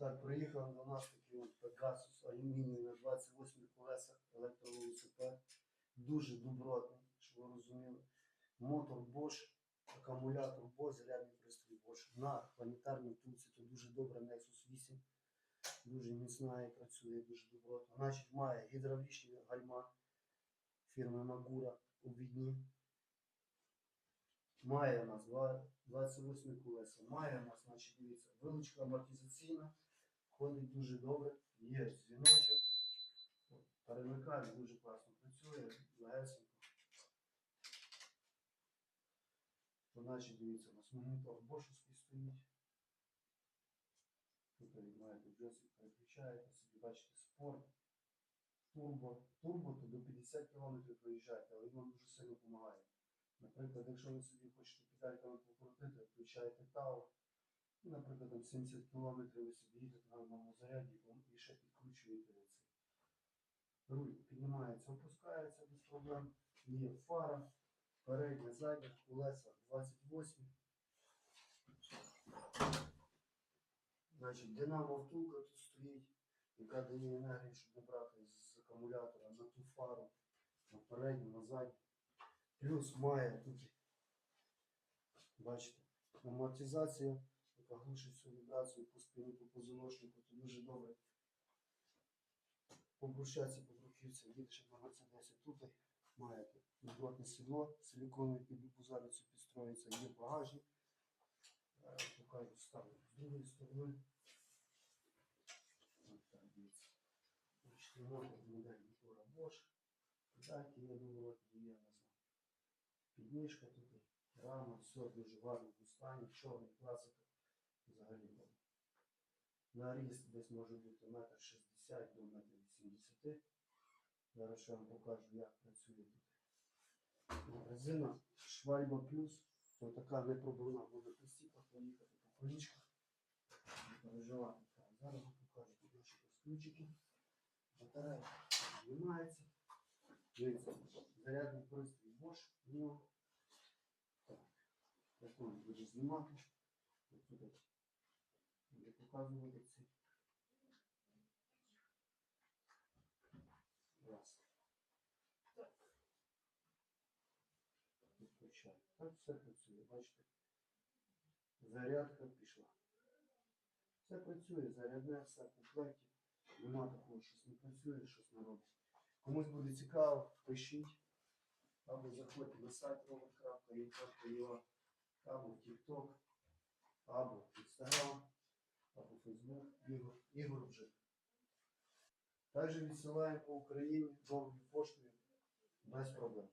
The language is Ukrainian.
Так, приїхав до нас такий от Pegasus алюміній на 28 колесах електровелосипед. Дуже добротний, щоб ви розуміли. Мотор Bosch, акумулятор Bosch, зарядний пристрій Bosch. На планетарній втулці то дуже добре Nexus 8. Дуже міцна і працює дуже добротно. Значить, має гідравлічні гальма фірми у Відні. Має у нас 28 колеса. Має у нас, значить, дивіться, вилучка амортизаційна, ходить дуже добре, є дзвіночок. От, Перемикач дуже класно працює, легесенько. То, дивіться, у нас монітор бошовський стоїть. Тут ви маєте джойстик, переключаєте собі, бачите, спорт, турбо. Турбо то до 50 км проїжджаєте, але він вам дуже сильно допомагає. Наприклад, якщо ви собі хочете педальками покрутити, включаєте тау, наприклад, там 70 км ви собі їдете на одному заряді і ще підкручуєте цей. Руль піднімається, опускається без проблем. Є фара, передня, задня, колеса 28. Значить, динамо втулка тут стоїть, яка дає енергію, щоб не брати з акумулятора на ту фару, на передню, на задню. Плюс має тут, бачите, амортизація, яка глушить цю вібрацію по спині, по позвоночнику, то дуже добре. По брусчатці, по бруківці, їдеш на Мерседесі. Тут маєте добротне сідло, силіконовий під любу підстроїться, є багажник. Покажу, ставлю з другої сторони. Ось так, дивіться. Мотор модель мотора Bosch. Педальки є добротні, є, не знаю. Підніжка тут, рама, все дуже в гарному стані, чорний добре. Наріст десь може бути метр шістдесят до метр вісімдесяти. Зараз я вам покажу, як працює тут. Резина Швальба Плюс, то така непробивна, може постійно поїхати по колічках. Переживати. Зараз вам покажу тут наші ключики. Батарея знімається. Дивіться, зарядний пристрій Bosch в нього. Так, як він буде знімати. Ці. Раз. Так. Все працює, бачите. Зарядка пішла. Все працює, зарядне, все в комплекті. Нема такого, щось не працює, щось не робить. Комусь буде цікаво, пишіть. Або заходьте на сайт robot.info.ua, або в TikTok, або в Instagram, Facebook. Ігор, Ігор вже. Також відсилаємо по Україні довгі поштою без проблем.